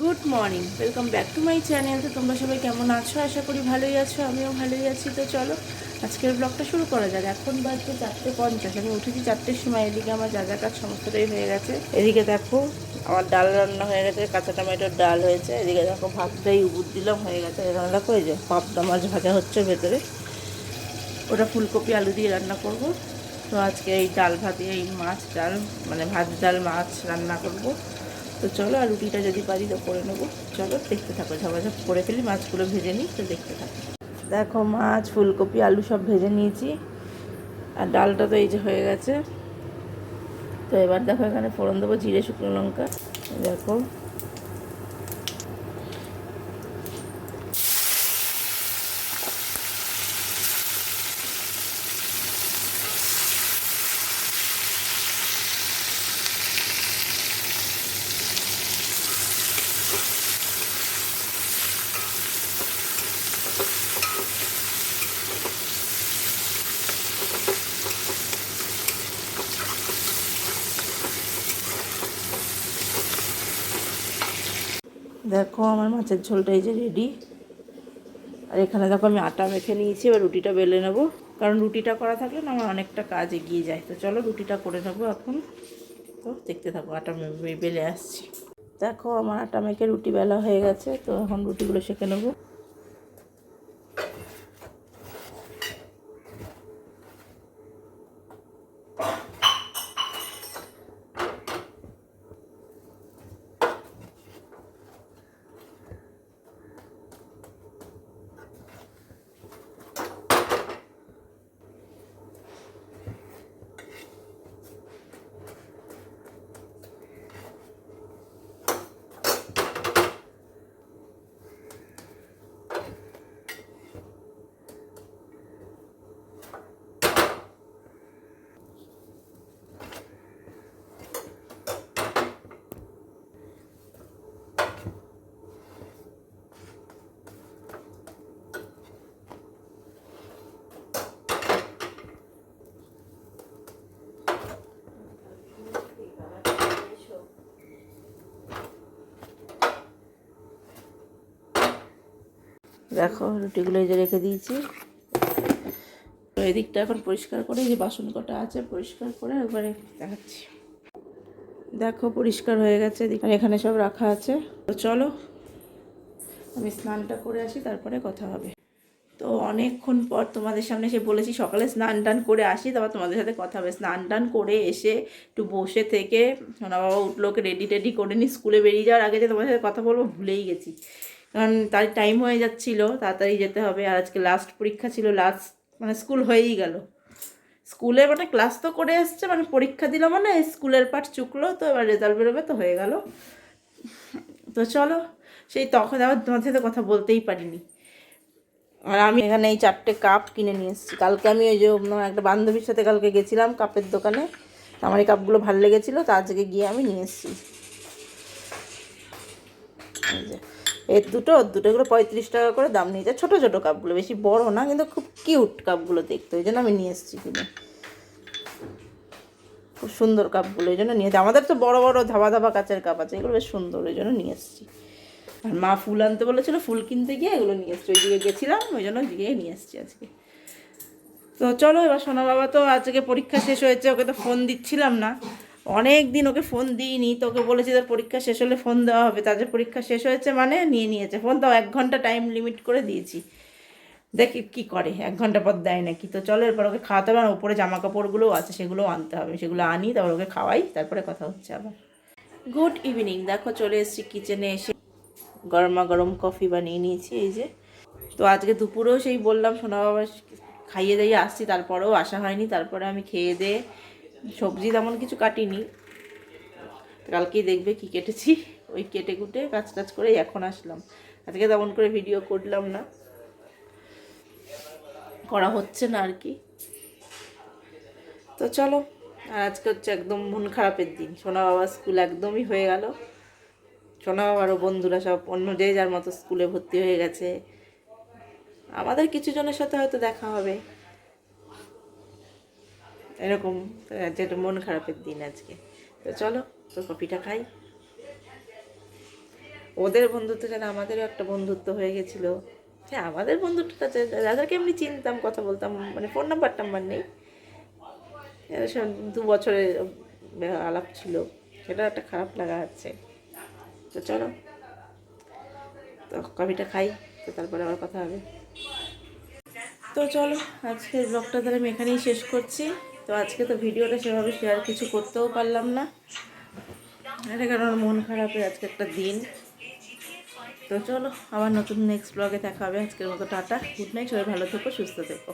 Good morning welcome back to my channel তো তোমরা সবাই কেমন আছো? আশা করি ভালোই আছো, আমিও ভালোই আছি। তো চলো, আজকের ব্লগটা শুরু করা যাক। এখন বাজছে চারটে পঞ্চাশ। আমি উঠেছি চারটের সময়, এদিকে আমার যা যা কাজ সমস্তটাই হয়ে গেছে। এদিকে দেখো, আমার ডাল রান্না হয়ে গেছে, কাঁচা টমেটোর ডাল হয়েছে। এদিকে দেখো, ভাতটাই উবুর দিলাম, হয়ে গেছে। এখানে দেখো, এই যে পাবদা মাছ ভাজা হচ্ছে ভেতরে। ওটা ফুলকপি, আলু দিয়ে রান্না করব। তো আজকে এই ডাল ভাত, এই মাছ ডাল মানে ভাত ডাল মাছ রান্না করব। তো চলো, আর রুটিটা যদি পারি তো করে নেব। চলো, দেখতে থাকো ঝাপাঝাপ করে ফেলি, মাছগুলো ভেজে নিই, তো দেখতে থাকো। দেখো, মাছ, ফুলকপি, আলু সব ভেজে নিয়েছি। আর ডালটা তো এই যে হয়ে গেছে। তো এবার দেখো, এখানে ফোড়ন দেবো, জিরে, শুকনো লঙ্কা। দেখো দেখো আমার মাছের ঝোলটা এই যে রেডি আর এখানে দেখো আমি আটা মেখে নিয়েছি, এবার রুটিটা বেলে নেব। কারণ রুটিটা করা থাকলে না আমার অনেকটা কাজ এগিয়ে যায়। তো চলো রুটিটা করে নেব এখন। তো দেখতে থাকো, আটা বেলে আসছি। দেখো আমার আটা মেখে রুটি বেলা হয়ে গেছে, তো এখন রুটিগুলো সেঁকে নেব। দেখো রুটিগুলো এই যে রেখে দিয়েছি। তো এদিকটা এখন পরিষ্কার করে, এই যে বাসন কটা আছে, পরিষ্কার করে একবারে দেখাচ্ছি। দেখো, পরিষ্কার হয়ে গেছে এখানে সব রাখা আছে। তো চলো, আমি স্নানটা করে আসি, তারপরে কথা হবে। তো অনেকক্ষণ পর তোমাদের সামনে এসে বলেছি, সকালে স্নান টান করে আসি, তারপর তোমাদের সাথে কথা হবে। স্নান টান করে এসে একটু বসে থেকে সোনা বাবা উঠল, ওকে রেডি টেডি করে নি স্কুলে বেরিয়ে যাওয়ার আগে যে তোমাদের সাথে কথা বলব, ভুলেই গেছি। কারণ তার টাইম হয়ে যাচ্ছিল, তাড়াতাড়ি যেতে হবে। আর আজকে লাস্ট পরীক্ষা ছিল লাস্ট মানে স্কুল হয়েই গেল। স্কুলে মানে ক্লাস তো করে এসছে মানে পরীক্ষা দিল মানে স্কুলের পাঠ চুকলো, তো এবার রেজাল্ট বেরোবে তো হয়ে গেল। তো চলো, সেই তখন আবার তোমার সাথে কথা বলতেই পারিনি। আর আমি এখানে এই চারটে কাপ কিনে নিয়ে এসেছি। কালকে আমি ওই যে একটা বান্ধবীর সাথে কালকে গেছিলাম কাপের দোকানে। আমার এই কাপগুলো ভালো লেগেছিলো, তো আজকে গিয়ে আমি নিয়ে এসেছি। এর দুটো ওর দুটো এগুলো পঁয়ত্রিশ টাকা করে দাম নিয়েছে। ছোটো ছোটো কাপগুলো, বেশি বড় না, কিন্তু খুব কিউট কাপগুলো দেখতে। ওই জন্য আমি নিয়ে এসেছি কিনে। খুব সুন্দর কাপগুলো এই জন্য নিয়ে আমাদের তো বড় বড় ধাবা ধাবা কাচের কাপ আছে, এগুলো বেশ সুন্দর, ওই জন্য নিয়ে এসেছি। আর মা ফুল আনতে বলেছিল, ফুল কিনতে গিয়ে এগুলো নিয়ে এসছি। ওইদিকে গেছিলাম, ওই জন্য গিয়ে নিয়ে এসছি আজকে। তো চলো, এবার সোনা বাবা তো আজকে পরীক্ষা শেষ হয়েছে, ওকে তো ফোন দিচ্ছিলাম না। অনেক দিন ওকে ফোন দিইনি তোকে বলেছি তোর পরীক্ষা শেষ হলে ফোন দেওয়া হবে। তাদের পরীক্ষা শেষ হয়েছে মানে নিয়ে নিয়েছে। ফোন তাও এক ঘণ্টা টাইম লিমিট করে দিয়েছি। দেখি কি করে, এক ঘণ্টা পর দেয় নাকি। তো চলো, এরপর ওকে খাওয়াতে হবে। আর ওপরে জামা কাপড়গুলোও আছে সেগুলোও আনতে হবে। সেগুলো আনি, তারপর ওকে খাওয়াই, তারপরে কথা হচ্ছে আবার। গুড ইভিনিং দেখো চলে এসেছি কিচেনে এসে। গরমা গরম কফি বানিয়ে নিয়েছি, এই যে। তো আজকে দুপুরেও সেই বললাম, সোনা বাবা খাইয়ে দিয়ে আসছি, তারপরেও আসা হয়নি। তারপরে আমি খেয়ে দিয়ে সবজি তেমন কিছু কাটিনি। কালকেই দেখবে কি কেটেছি। ওই কেটে কুটে কাজ টাজ করে এখন আসলাম। আজকে তেমন করে ভিডিও করলাম না। করা হচ্ছে না আর কি। তো চলো, আর আজকে হচ্ছে একদম মন খারাপের দিন। সোনা বাবা স্কুল একদমই হয়ে গেল। সোনা বাবারও বন্ধুরা সব, অন্য যে যার মতো স্কুলে ভর্তি হয়ে গেছে। আমাদের কিছু জনের সাথে হয়তো দেখা হবে। এরকম যেটা মন খারাপের দিন আজকে। তো চলো, তো কফিটা খাই। ওদের বন্ধুত্ব যেন আমাদেরও একটা বন্ধুত্ব হয়ে গেছিল। হ্যাঁ আমাদের বন্ধুত্বটা যাদেরকে এমনি চিনতাম, কথা বলতাম মানে ফোন নাম্বার টাম্বার নেই। দু বছরের আলাপ ছিল। সেটা একটা খারাপ লাগা আছে। তো চলো, তো কফিটা খাই, তো তারপরে আবার কথা হবে। তো চলো, আজকের ব্লগটা তাহলে আমি এখানেই শেষ করছি। তো আজকে তো ভিডিওটা সেভাবে শেয়ার কিছু করতেও পারলাম না। এটা কারণ মন খারাপের আজকে একটা দিন। তো চলো, আবার নতুন নেক্সট ব্লগে দেখা হবে। আজকের মতো টাটা। গুড নাইট সবাই ভালো থেকো, সুস্থ থেকো।